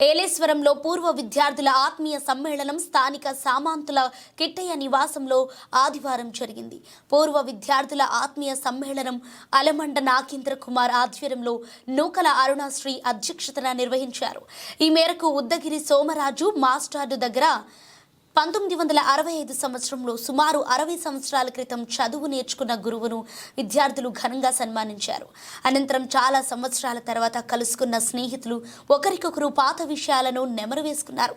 ఏలేశ్వరంలో పూర్వ విద్యార్థుల ఆత్మీయ సమ్మేళనం స్థానిక సామాంతుల కిట్టయ్య నివాసంలో ఆదివారం జరిగింది. పూర్వ విద్యార్థుల ఆత్మీయ సమ్మేళనం అలమండ నాగేంద్ర కుమార్ ఆధ్వర్యంలో నూకల అరుణాశ్రీ అధ్యక్షతన నిర్వహించారు. ఈ మేరకు ఉద్దగిరి సోమరాజు మాస్టార్డు దగ్గర పంతొమ్మిది వందల అరవై ఐదు సంవత్సరంలో సుమారు అరవై సంవత్సరాల క్రితం చదువు నేర్చుకున్న గురువును విద్యార్థులు ఘనంగా సన్మానించారు. అనంతరం చాలా సంవత్సరాల తర్వాత కలుసుకున్న స్నేహితులు ఒకరికొకరు పాత విషయాలను నెమరు వేసుకున్నారు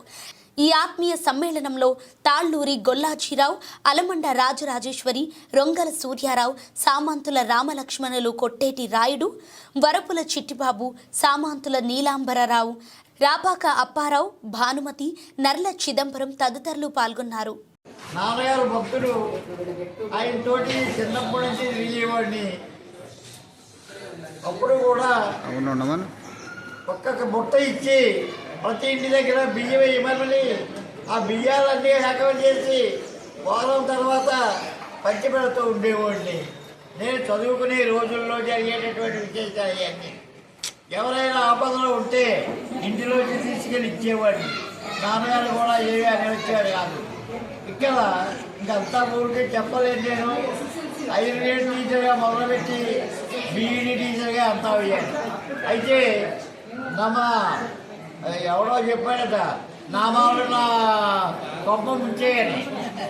ఈ ఆత్మీయ సమ్మేళనంలో తాళ్ళూరి గొల్లాజీరావు అలమండ రాజరాజేశ్వరి రొంగల సూర్యారావు సామంతుల రామలక్ష్మణులు కొట్టేటి రాయుడు వరపుల చిట్టిబాబు సామంతుల నీలాంబరరావు రాపాక అప్పారావు భానుమతి నర్ల చిదంబరం తదితరులు పాల్గొన్నారు. నాన్నగారు భక్తుడు ఆయన తోటి చిన్నప్పటి నుంచి తిరిగేవాడిని అప్పుడు కూడా ఒక్కొక్క బుట్ట ఇచ్చి ప్రతి ఇంటి దగ్గర బియ్యం వేయమని ఆ బియ్యాలన్నీ రకం చేసి వారం తర్వాత పంచి పెడుతూ ఉండేవాడిని. నేను చదువుకునే రోజుల్లో జరిగేటటువంటి విశేషాలు ఇవన్నీ. ఎవరైనా ఆపదలో ఉంటే ఇంటిలోకి తీసుకెళ్ళి ఇచ్చేవాడిని. నాన్నగారు కూడా ఏవి అని కాదు. ఇక్కడ ఇంకంతా ఊరికే చెప్పలేదు నేను. ఐదు గ్రేడ్ టీచర్గా మొదలుపెట్టి బీఈడి టీచర్గా అంతా అయ్యాను. అయితే నమ్మ ఎవడో చెప్పాడట నా మామూలు నా కొంప ముంచేయని.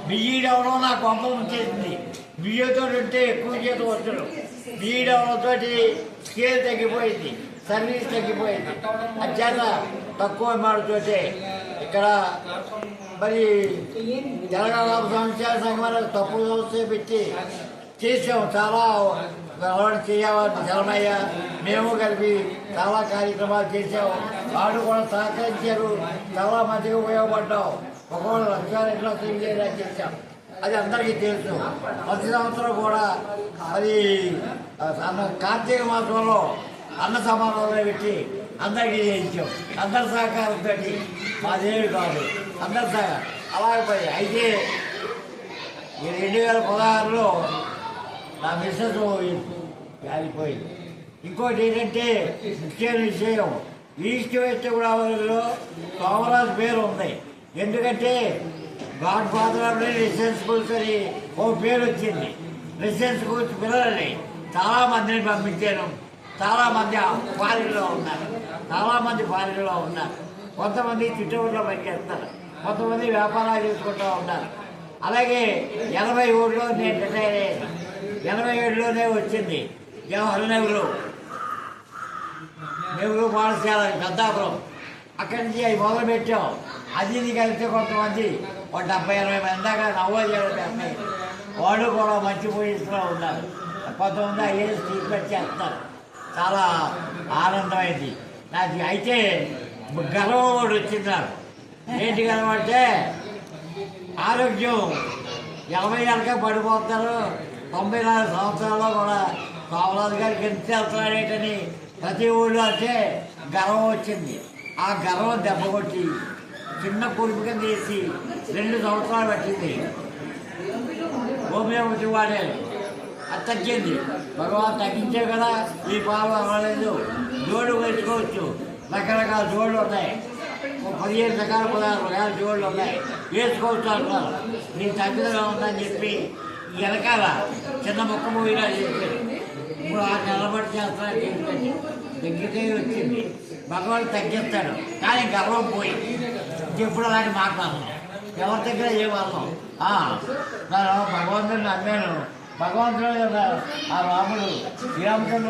బియ్యీడు ఎవడో నా కొంప ముంచేసింది. బియ్యతో ఉంటే ఎక్కువ చేత వచ్చారు బియ్యీడు స్కేల్ తగ్గిపోయింది సర్వీస్ తగ్గిపోయింది. అత్యంత తక్కువ మాటతోటే ఇక్కడ మరి తెలంగాణ సంక్షేమ సంఘం తప్పు సంస్థ పెట్టి చేసాం చాలా అలవాటు చేయాలని జలమయ్య మేము కలిపి చాలా కార్యక్రమాలు చేసాము వాళ్ళు కూడా సహకరించారు. చాలా మందికి ఉపయోగపడ్డాం. ఒకవేళ లక్షల రెండు లక్షలు ఇల్లేలా చేశాం? అది అందరికీ తెలుసు. ప్రతి సంవత్సరం కూడా అది అన్న కార్తీక మాసంలో అన్న సమానంలో పెట్టి అందరికీ చేయించాం. అందరి సహకారంతో మాదేమి కాదు. అందరి సహకారం అలాగే పోయి అయితే ఈ రెండు వేల పదహారులో నా మిస్సెస్ కాలిపోయింది ఇంకోటి ఏంటంటే ముఖ్యమైన విషయం ఈస్ట్ వెస్ట్ గోదావరిలో సోమరాజు పేరు ఉంది. ఎందుకంటే గాడ్ ఫాదర్ ఆఫ్ రెసిడెన్స్ అని ఓ పేరు వచ్చింది రెసిడెన్స్ స్కూల్స్ పిల్లలని చాలా మందిని పంపించాను. చాలా మంది ఫారిన్లో ఉన్నారు. చాలా మంది ఫారిన్లో ఉన్నారు. కొంతమంది చిట్టూరులో పనిచేస్తారు. కొంతమంది వ్యాపారాలు చేసుకుంటూ ఉన్నారు. అలాగే ఎనభై ఏడులో నేను రిటైర్ అయ్యాను. ఎనభై ఏడులోనే వచ్చింది జవహర్ నెహ్రూ. నెహ్రూ పాఠశాల పెద్దాపురం. అక్కడి నుంచి అవి మొదలు పెట్టాం అది ఇది కలిస్తే కొంతమంది ఒక డెబ్బై ఇరవై మంది దాకా నవ్వాలి చేస్తాయి వాళ్ళు కూడా మంచి పొజిషన్లో ఉన్నారు. కొంతమంది ఐఏఎస్ ట్రీట్మెంట్ చేస్తారు. చాలా ఆనందమైంది. నాకు అయితే గర్వం కూడా వచ్చింది నాకు ఏంటి గర్వం అంటే ఆరోగ్యం ఎనభై ఏళ్ళకే పడిపోతారు. తొంభై నాలుగు సంవత్సరాల్లో కూడా కామరాజు గారికి ఎంత చేస్తున్నాడేటని ప్రతి ఊళ్ళో అంటే గర్వం వచ్చింది. ఆ గర్వం దెబ్బ కొట్టి చిన్న కురుపు కింద వేసి రెండు సంవత్సరాలు పట్టింది. హోమియోపతి వాడే అది తగ్గింది భగవాన్ తగ్గించే కదా ఈ పాలు అవ్వలేదు. జోడు వేసుకోవచ్చు. రకరకాల జోళ్ళు ఉన్నాయి. ఓ పదిహేను రకాల పదహారు రకాల జోళ్ళు ఉన్నాయి. వేసుకోవచ్చు అంటారు. నీ తగ్గుదల ఉందని చెప్పి వెనకాల చిన్న మొక్క పోయినా చెప్పారు ఇప్పుడు ఆ నిలబడి చేస్తాను దగ్గరికే వచ్చింది. భగవాన్ తగ్గిస్తాడు కానీ గర్వం పోయి. ఎప్పుడు అలాంటి మాట్లాడను ఎవరి దగ్గర ఏ వాళ్ళం? భగవంతుడిని నమ్మాను. భగవంతుడు ఆ రాముడు. శ్రీరామచంద్రుడు